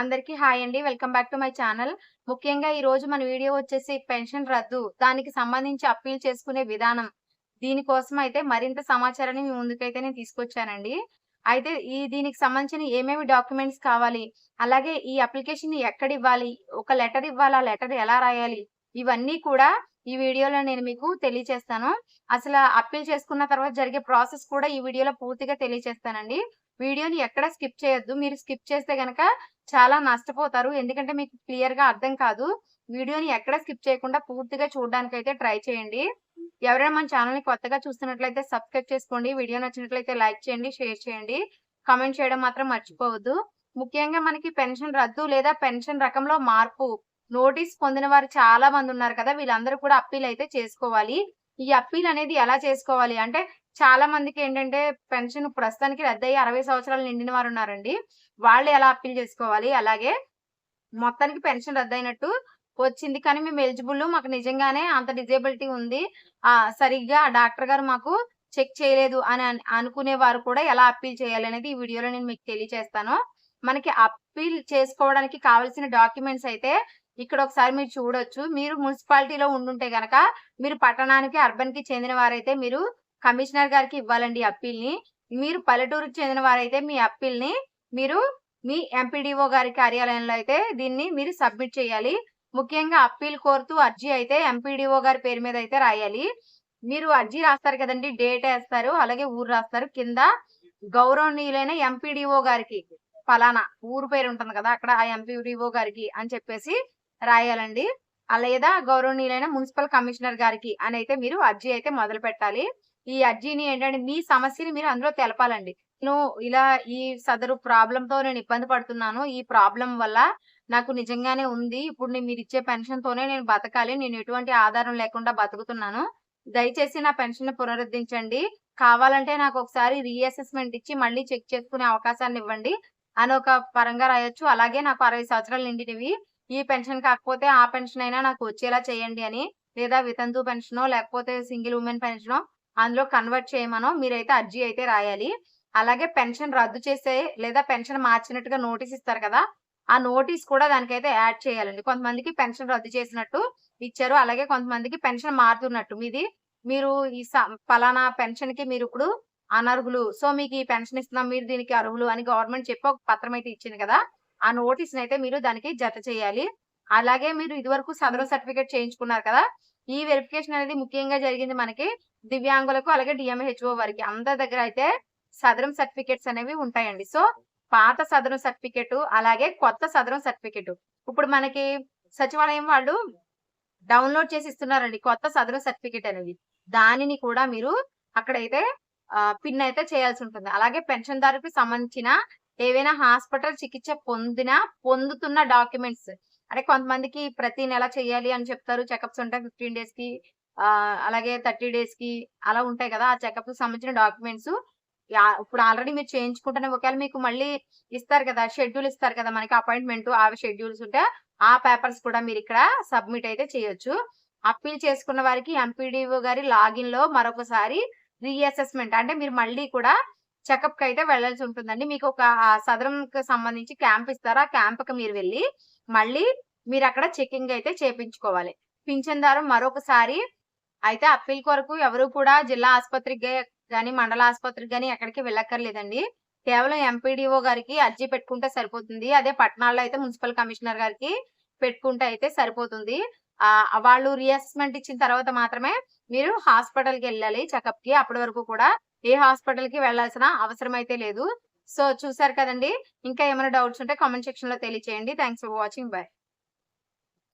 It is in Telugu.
అందరికీ హాయ్ అండి. Welcome back to my channel. ముఖ్యంగా ఈ రోజు మన వీడియో వచ్చేసి పెన్షన్ రద్దు దానికి సంబంధించి అప్పీల్ చేసుకునే విధానం. దీనికోసం అయితే మరింత సమాచారాన్ని మీ ముందుకైతే నేను తీసుకొచ్చానండి. అయితే ఈ దీనికి సంబంధించిన ఏమేమి డాక్యుమెంట్స్ కావాలి? అలాగే ఈ అప్లికేషన్ ఎక్కడ ఇవ్వాలి? ఒక లెటర్ ఇవ్వాలి? ఆ లెటర్ ఎలా రాయాలి? ఇవన్నీ కూడా ఈ వీడియోలో నేను మీకు తెలియచేస్తాను. అసలు అప్పీల్ చేసుకున్న తర్వాత జరిగే ప్రాసెస్ కూడా ఈ వీడియోలో పూర్తిగా తెలియచేస్తానండి. వీడియోని ఎక్కడ స్కిప్ చేయొద్దు. మీరు స్కిప్ చేస్తే గనక చాలా నష్టపోతారు. ఎందుకంటే మీకు క్లియర్గా అర్థం కాదు. వీడియోని ఎక్కడ స్కిప్ చేయకుండా పూర్తిగా చూడడానికి అయితే ట్రై చేయండి. ఎవరైనా మన ఛానల్ని కొత్తగా చూస్తున్నట్లయితే సబ్స్క్రైబ్ చేసుకోండి. వీడియో నచ్చినట్లయితే లైక్ చేయండి షేర్ చేయండి. కామెంట్ చేయడం మాత్రం మర్చిపోవద్దు. ముఖ్యంగా మనకి పెన్షన్ రద్దు లేదా పెన్షన్ రకంలో మార్పు నోటీస్ పొందిన వారు చాలా మంది ఉన్నారు కదా. వీళ్ళందరూ కూడా అప్పీల్ అయితే చేసుకోవాలి. ఈ అప్పీల్ అనేది ఎలా చేసుకోవాలి? అంటే చాలా మందికి ఏంటంటే పెన్షన్ ప్రస్తుతానికి రద్దయ్యి అరవై సంవత్సరాలు నిండిన వారు ఉన్నారండి వాళ్ళు ఎలా అప్పీల్ చేసుకోవాలి? అలాగే మొత్తానికి పెన్షన్ రద్దయినట్టు వచ్చింది. కానీ మేము ఎలిజిబుల్ మాకు నిజంగానే అంత డిజేబిలిటీ ఉంది. ఆ సరిగ్గా డాక్టర్ గారు మాకు చెక్ చేయలేదు అని అనుకునే వారు కూడా ఎలా అప్పీల్ చేయాలి అనేది ఈ వీడియోలో నేను మీకు తెలియజేస్తాను మనకి అప్పీల్ చేసుకోవడానికి కావాల్సిన డాక్యుమెంట్స్ అయితే ఇక్కడ ఒకసారి మీరు చూడొచ్చు. మీరు మున్సిపాలిటీలో ఉండుంటే గనక మీరు పట్టణానికి అర్బన్కి చెందిన వారైతే మీరు కమిషనర్ గారికి ఇవ్వాలండి అప్పీల్ని మీరు పల్లెటూరుకు చెందిన వారైతే మీ అప్పీల్ని మీరు మీ ఎంపీడీఓ గారి కార్యాలయంలో అయితే దీన్ని మీరు సబ్మిట్ చేయాలి. ముఖ్యంగా అప్పీల్ కోరుతూ అర్జీ అయితే ఎంపీడీఓ గారి పేరు మీద అయితే రాయాలి. మీరు అర్జీ రాస్తారు కదండి డేట్ వేస్తారు అలాగే ఊరు రాస్తారు. కింద గౌరవనీయులైన ఎంపీడీఓ గారికి ఫలానా ఊరు పేరు ఉంటుంది కదా అక్కడ ఆ ఎంపీడీఓ గారికి అని చెప్పేసి రాయాలండి. లేదా గౌరవనీయులైన మున్సిపల్ కమిషనర్ గారికి అని అయితే మీరు అర్జీ అయితే మొదలు పెట్టాలి. ఈ అర్జీని ఏంటంటే మీ సమస్యని మీరు అందులో తెలపాలండి. నేను ఇలా ఈ సదరు ప్రాబ్లం తో నేను ఇబ్బంది పడుతున్నాను. ఈ ప్రాబ్లం వల్ల నాకు నిజంగానే ఉంది. ఇప్పుడు నేను మీరు ఇచ్చే పెన్షన్ తోనే నేను బతకాలి. నేను ఎటువంటి ఆధారం లేకుండా బతుకుతున్నాను. దయచేసి నా పెన్షన్ పునరుద్ధరించండి. కావాలంటే నాకు ఒకసారి రీఅసెస్మెంట్ ఇచ్చి మళ్ళీ చెక్ చేసుకునే అవకాశాన్ని ఇవ్వండి. అని ఒక పరంగా రాయొచ్చు. అలాగే నాకు అరవై సంవత్సరాలు నిండినవి. ఈ పెన్షన్ కాకపోతే ఆ పెన్షన్ అయినా నాకు వచ్చేలా చేయండి అని. లేదా వితంతు పెన్షనో లేకపోతే సింగిల్ ఉమెన్ పెన్షనో అందులో కన్వర్ట్ చేయమనో మీరైతే అర్జీ అయితే రాయాలి. అలాగే పెన్షన్ రద్దు చేసే లేదా పెన్షన్ మార్చినట్టుగా నోటీస్ ఇస్తారు కదా ఆ నోటీస్ కూడా దానికైతే యాడ్ చేయాలండి. కొంతమందికి పెన్షన్ రద్దు చేసినట్టు ఇచ్చారు అలాగే కొంతమందికి పెన్షన్ మారుతున్నట్టు. మీది మీరు ఈ పలానా పెన్షన్కి మీరు ఇప్పుడు అనర్హులు. సో మీకు ఈ పెన్షన్ ఇస్తున్నాం మీరు దీనికి అర్హులు అని గవర్నమెంట్ చెప్పి ఒక పత్రం అయితే ఇచ్చింది కదా ఆ నోటీస్ అయితే మీరు దానికి జత చేయాలి. అలాగే మీరు ఇదివరకు సదరు సర్టిఫికేట్ చేయించుకున్నారు కదా ఈ వెరిఫికేషన్ అనేది ముఖ్యంగా జరిగింది మనకి దివ్యాంగులకు అలాగే డిఎంహెచ్ఓ వారికి. అందరి దగ్గర అయితే సదరం సర్టిఫికేట్స్ అనేవి ఉంటాయండి. సో పాత సదరం సర్టిఫికేట్ అలాగే కొత్త సదరం సర్టిఫికేట్ ఇప్పుడు మనకి సచివాలయం వాళ్ళు డౌన్లోడ్ చేసి ఇస్తున్నారండి కొత్త సదరం సర్టిఫికేట్ అనేది. దానిని కూడా మీరు అక్కడైతే పిన్ అయితే చేయాల్సి ఉంటుంది. అలాగే పెన్షన్దారుకి సంబంధించిన ఏవైనా హాస్పిటల్ చికిత్స పొందిన పొందుతున్న డాక్యుమెంట్స్ అంటే కొంతమందికి ప్రతి నెల చేయాలి అని చెప్తారు. చెకప్స్ ఉంటాయి ఫిఫ్టీన్ డేస్కి అలాగే థర్టీ డేస్కి అలా ఉంటాయి కదా. ఆ చెకప్ సంబంధించిన డాక్యుమెంట్స్. ఇప్పుడు ఆల్రెడీ మీరు చేయించుకుంటేనే ఒకవేళ మీకు మళ్ళీ ఇస్తారు కదా షెడ్యూల్ ఇస్తారు కదా మనకి అపాయింట్మెంట్ ఆ షెడ్యూల్స్ ఉంటే ఆ పేపర్స్ కూడా మీరు ఇక్కడ సబ్మిట్ అయితే చేయొచ్చు. అప్పీల్ చేసుకున్న వారికి ఎంపీడీఓ గారి లాగిన్లో మరొకసారి రీఅసెస్మెంట్ అంటే మీరు మళ్ళీ కూడా చెకప్కి అయితే వెళ్ళాల్సి ఉంటుందండి. మీకు ఒక సదరం కి సంబంధించి క్యాంప్ ఇస్తారు. ఆ క్యాంప్కి మీరు వెళ్ళి మళ్ళీ మీరు అక్కడ చెకింగ్ అయితే చేపించుకోవాలి. పింఛన్దారు మరొకసారి అయితే అప్పీల్ కొరకు ఎవరు కూడా జిల్లా ఆసుపత్రికి కానీ మండల ఆసుపత్రికి కానీ ఎక్కడికి వెళ్ళక్కర్లేదండి. కేవలం ఎంపీడీఓ గారికి అర్జీ పెట్టుకుంటే సరిపోతుంది. అదే పట్టణాల్లో అయితే మున్సిపల్ కమిషనర్ గారికి పెట్టుకుంటే అయితే సరిపోతుంది. ఆ వాళ్ళు రియస్మెంట్ ఇచ్చిన తర్వాత మాత్రమే మీరు హాస్పిటల్కి వెళ్ళాలి చెకప్కి. అప్పటి వరకు కూడా ఏ హాస్పిటల్కి వెళ్ళాల్సిన అవసరం అయితే లేదు. సో చూసారు కదండి. ఇంకా ఏమైనా డౌట్స్ ఉంటే కామెంట్ సెక్షన్లో తెలియచేయండి. Thanks for watching. బై.